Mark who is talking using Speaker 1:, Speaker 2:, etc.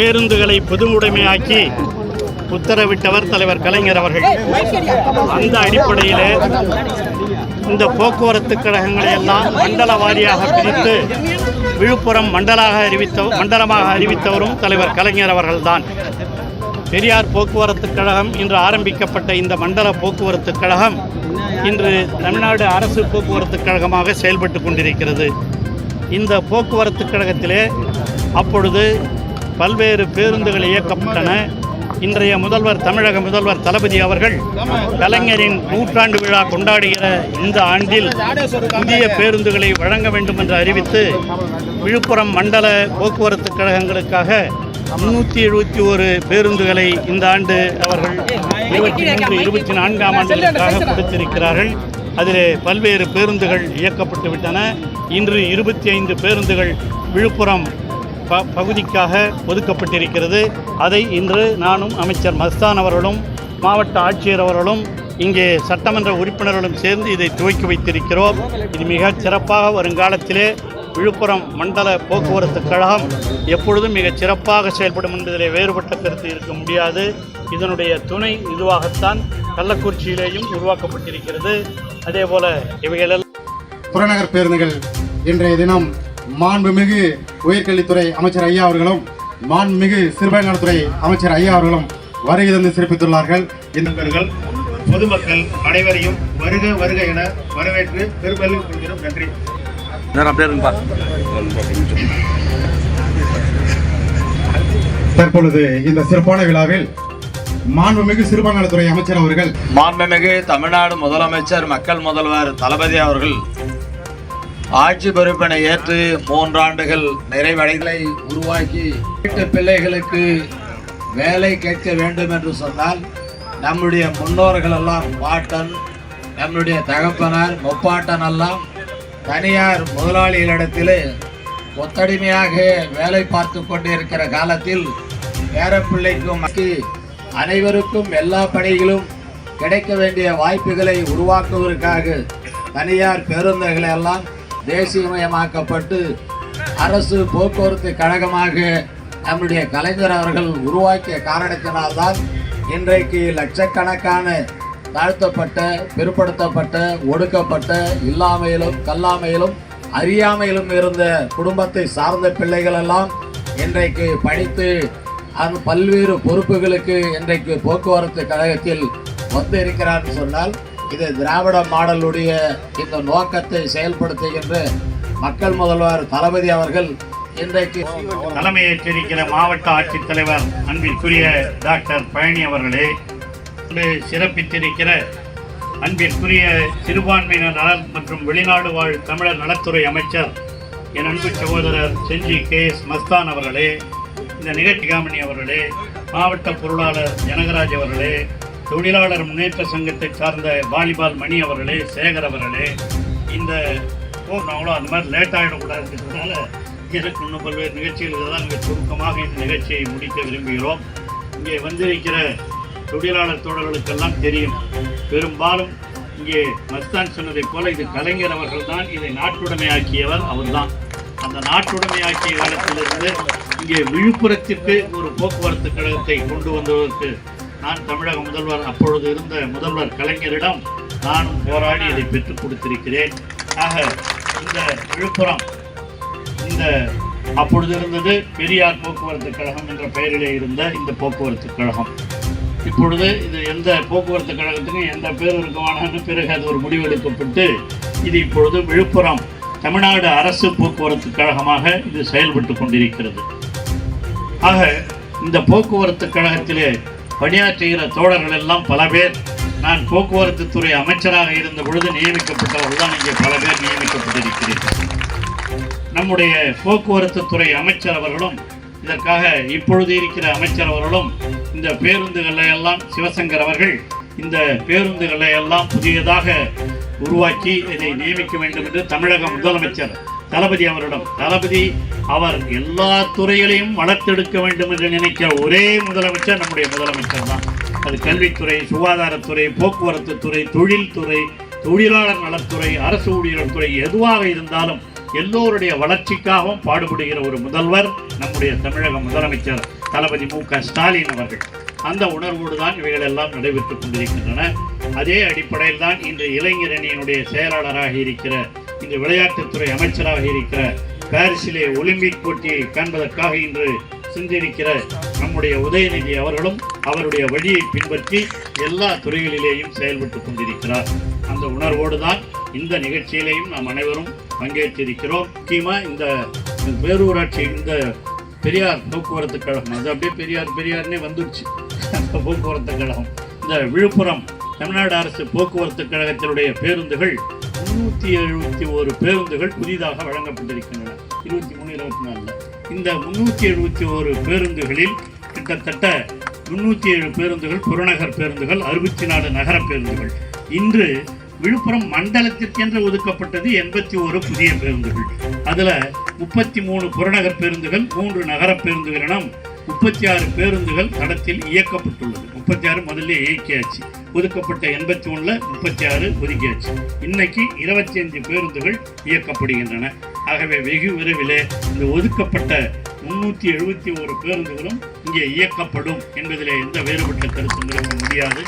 Speaker 1: பேருந்துகளை பொதுவுடைமையாக்கி உத்தரவிட்டவர் தலைவர் கலைஞர் அவர்கள். அந்த அடிப்படையிலே இந்த போக்குவரத்து கழகங்களை எல்லாம் மண்டல வாரியாக பிரித்து விழுப்புரம் மண்டலாக அறிவித்த மண்டலமாக அறிவித்தவரும் தலைவர் கலைஞர் அவர்கள்தான். பெரியார் போக்குவரத்து கழகம் இன்று ஆரம்பிக்கப்பட்ட இந்த மண்டல போக்குவரத்து கழகம் இன்று தமிழ்நாடு அரசு போக்குவரத்து கழகமாக செயல்பட்டு கொண்டிருக்கிறது. இந்த போக்குவரத்து கழகத்திலே அப்பொழுது பல்வேறு பேருந்துகள் இயக்கப்பட்டன. இன்றைய முதல்வர் தமிழக முதல்வர் தளபதி அவர்கள் கலைஞரின் நூற்றாண்டு விழா கொண்டாடுகிற இந்த ஆண்டில் புதிய பேருந்துகளை வழங்க வேண்டும் என்று அறிவித்து விழுப்புரம் மண்டல போக்குவரத்து கழகங்களுக்காக முன்னூற்றி எழுபத்தி ஒரு பேருந்துகளை இந்த ஆண்டு அவர்கள் இருபத்தி மூன்று இருபத்தி நான்காம் ஆண்டுகளுக்காக கொடுத்திருக்கிறார்கள். அதிலே பல்வேறு பேருந்துகள் இயக்கப்பட்டு விட்டன இன்று இருபத்தி ஐந்து பேருந்துகள் விழுப்புரம் ப பகுதிக்காக ஒதுக்கப்பட்டிருக்கிறது. அதை இன்று நானும் அமைச்சர் மஸ்தான் அவர்களும் மாவட்ட ஆட்சியர் அவர்களும் இங்கே சட்டமன்ற உறுப்பினர்களும் சேர்ந்து இதை துவக்கி வைத்திருக்கிறோம். இது மிகச் சிறப்பாக வருங்காலத்திலே விழுப்புரம் மண்டல போக்குவரத்து கழகம் எப்பொழுதும் மிகச் சிறப்பாக செயல்படும் என்பதிலே வேறுபட்ட கருத்து இருக்க முடியாது. இதனுடைய துணை இதுவாகத்தான் கள்ளக்குறிச்சியிலேயும் உருவாக்கப்பட்டிருக்கிறது. அதே போல இவைகளெல்லாம்
Speaker 2: புறநகர் பேருந்துகள் இன்றைய தினம் மாண்புமிகு உயர்கல்வித்துறை அமைச்சர் ஐயா அவர்களும் மாண்புமிகு சிறுபான்மையினத்துறை அமைச்சர் ஐயா அவர்களும் வருகை தந்து சிறப்பித்துள்ளார்கள். இந்த
Speaker 1: பொதுமக்கள் அனைவரையும் வருக வருக என வரவேற்று பெருமளவில் கொள்கிறோம். நன்றி.
Speaker 2: தற்பொழுது இந்த சிறப்பான விழாவில் மாண்புமிகு சிறுபான்மையினத்துறை அமைச்சர் அவர்கள்
Speaker 3: மாண்புமிகு தமிழ்நாடு முதலமைச்சர் மக்கள் முதல்வர் தளபதி அவர்கள் ஆட்சி பொறுப்பினை ஏற்று மூன்றாண்டுகள் நிறைவடைகளை உருவாக்கி வீட்டு பிள்ளைகளுக்கு வேலை கேட்க வேண்டும் என்று சொன்னால் நம்முடைய முன்னோர்கள் எல்லாம் பாட்டன் நம்முடைய தகப்பனார் முப்பாட்டன் எல்லாம் தனியார் முதலாளிகளிடத்திலே ஒத்தடிமையாக வேலை பார்த்து கொண்டிருக்கிற காலத்தில் பேரப்பிள்ளைக்கும் அனைவருக்கும் எல்லா பணிகளும் கிடைக்க வேண்டிய வாய்ப்புகளை உருவாக்குவதற்காக தனியார் பேருந்துகளை எல்லாம் தேசியமயமாக்கப்பட்டு அரசு போக்குவரத்து கழகமாக நம்முடைய கலைஞர் அவர்கள் உருவாக்கிய காரணத்தினால்தான் இன்றைக்கு லட்சக்கணக்கான தாழ்த்தப்பட்ட பிற்படுத்தப்பட்ட ஒடுக்கப்பட்ட இல்லாமையிலும் கல்லாமையிலும் அறியாமையிலும் இருந்த குடும்பத்தை சார்ந்த பிள்ளைகள் எல்லாம் இன்றைக்கு படித்து அந்த பல்வேறு பொறுப்புகளுக்கு இன்றைக்கு போக்குவரத்து கழகத்தில் வந்து இருக்கிறார்னு சொன்னால் இது திராவிட மாடலுடைய இந்த நோக்கத்தை செயல்படுத்துகின்ற மக்கள் முதல்வர் தளபதி அவர்கள் இன்றைக்கு
Speaker 1: தலைமையேற்றிருக்கிற மாவட்ட ஆட்சித்தலைவர் அன்பிற்குரிய டாக்டர் பழனி அவர்களே சிறப்பித்திருக்கிற அன்பிற்குரிய சிறுபான்மையினர் நலன் மற்றும் வெளிநாடு வாழ் தமிழர் நலத்துறை அமைச்சர் என் அன்பு சகோதரர் செஞ்சி கே எஸ் மஸ்தான் அவர்களே இந்த நிகழ்ச்சி காமணி அவர்களே மாவட்ட பொருளாளர் ஜனகராஜ் அவர்களே தொழிலாளர் முன்னேற்ற சங்கத்தை சார்ந்த வாலிபால் மணி அவர்களே சேகர் அவர்களே இந்த அவ்வளோ அந்த மாதிரி லேட் ஆகிடக்கூடாதுன்றதுனால எனக்கு இன்னும் பல்வேறு நிகழ்ச்சிகள் தான் மிக சுருக்கமாக இந்த நிகழ்ச்சியை முடிக்க விரும்புகிறோம். இங்கே வந்திருக்கிற தொழிலாளர் தோழர்களுக்கெல்லாம் தெரியும். பெரும்பாலும் இங்கே மஸ்தான் சொன்னதைப் போல இது கலைஞர் அவர்கள் தான் இதை நாட்டுடைமையாக்கியவர் அவர்தான். அந்த நாட்டுடைமையாக்கிய காலத்திலிருந்து இங்கே விழுப்புரத்திற்கு ஒரு போக்குவரத்து கழகத்தை கொண்டு வந்ததற்கு நான் தமிழக முதல்வர் அப்பொழுது இருந்த முதல்வர் கலைஞரிடம் நானும் போராடி இதை பெற்றுக் கொடுத்திருக்கிறேன். ஆக இந்த விழுப்புரம் இந்த அப்பொழுது இருந்தது பெரியார் போக்குவரத்து கழகம் என்ற பெயரிலே இருந்த இந்த போக்குவரத்து கழகம். இப்பொழுது இது எந்த போக்குவரத்து கழகத்துக்கும் எந்த பேர் இருக்குமானு பிறகு அது ஒரு முடிவெடுக்கப்பட்டு இது இப்பொழுது விழுப்புரம் தமிழ்நாடு அரசு போக்குவரத்து கழகமாக இது செயல்பட்டு கொண்டிருக்கிறது. ஆக இந்த போக்குவரத்து கழகத்திலே பணியாற்றுகிற தோழர்கள் எல்லாம் பல பேர். நான் போக்குவரத்து துறை அமைச்சராக இருந்த பொழுது நியமிக்கப்பட்டவர்கள் தான் இங்கே பல பேர் நியமிக்கப்பட்டிருக்கிறீர்கள் நம்முடைய போக்குவரத்து துறை அமைச்சர் அவர்களும் இதற்காக இப்பொழுது இருக்கிற அமைச்சர் அவர்களும் இந்த பேருந்துகளை எல்லாம் சிவசங்கர் அவர்கள் இந்த பேருந்துகளை எல்லாம் புதியதாக உருவாக்கி இதை நியமிக்க வேண்டும் என்று தமிழக முதலமைச்சர் தளபதி அவரிடம் தளபதி அவர் எல்லா துறைகளையும் வளர்த்தெடுக்க வேண்டும் என்று நினைக்கிற ஒரே முதலமைச்சர் நம்முடைய முதலமைச்சர் தான். அது கல்வித்துறை சுகாதாரத்துறை போக்குவரத்து துறை தொழில்துறை தொழிலாளர் நலத்துறை அரசு ஊழியர் துறை எதுவாக இருந்தாலும் எல்லோருடைய வளர்ச்சிக்காகவும் பாடுபடுகிற ஒரு முதல்வர் நம்முடைய தமிழக முதலமைச்சர் தளபதி மு. க. ஸ்டாலின் அவர்கள். அந்த உணர்வோடு தான் இவைகள் எல்லாம் நடைபெற்றுக் கொண்டிருக்கின்றன. அதே அடிப்படையில் தான் இன்று இளைஞரணியினுடைய செயலாளராக இருக்கிற இன்று விளையாட்டுத்துறை அமைச்சராக இருக்கிற பாரிஸிலே ஒலிம்பிக் போட்டியை காண்பதற்காக இன்று சென்றிருக்கிற நம்முடைய உதயநிதி அவர்களும் அவருடைய வழியை பின்பற்றி எல்லா துறைகளிலேயும் செயல்பட்டுக் கொண்டிருக்கிறார். அந்த உணர்வோடு தான் இந்த நிகழ்ச்சியிலேயும் நாம் அனைவரும் பங்கேற்றிருக்கிறோம். முக்கியமாக இந்த பேரூராட்சி இந்த பெரியார் போக்குவரத்து கழகம் அது அப்படியே பெரியார் பெரியார்னே வந்துடுச்சு அந்த போக்குவரத்து கழகம் இந்த விழுப்புரம் தமிழ்நாடு அரசு போக்குவரத்து கழகத்தினுடைய பேருந்துகள் முன்னூற்றி எழுபத்தி ஒரு பேருந்துகள் புதிதாக வழங்கப்பட்டிருக்கின்றன. இருபத்தி மூணு இருபத்தி நாலில். இந்த முன்னூற்றி எழுபத்தி ஒரு பேருந்துகளில் கிட்டத்தட்ட முன்னூற்றி ஏழு பேருந்துகள் புறநகர் பேருந்துகள் அறுபத்தி நாலு நகர பேருந்துகள். இன்று விழுப்புரம் மண்டலத்திற்கென்று ஒதுக்கப்பட்டது எண்பத்தி ஒரு புதிய பேருந்துகள். அதில் முப்பத்தி மூணு புறநகர் பேருந்துகள் மூன்று நகர பேருந்துகளிடம் முப்பத்தி ஆறு பேருந்துகள் தடத்தில் இயக்கப்பட்டுள்ளது. முப்பத்தி ஆறு முதல்ல இயக்கியாச்சு. ஒதுக்கப்பட்ட எண்பத்தி ஒன்றில் முப்பத்தி ஆறு ஒதுக்கியாச்சு இன்னைக்கு இருபத்தி அஞ்சு பேருந்துகள் இயக்கப்படுகின்றன. ஆகவே வெகு விரைவில் இந்த ஒதுக்கப்பட்ட முன்னூற்றி எழுபத்தி ஒரு பேருந்துகளும் இங்கே இயக்கப்படும் என்பதிலே எந்த வேறுபட்ட கருத்து முடியாது.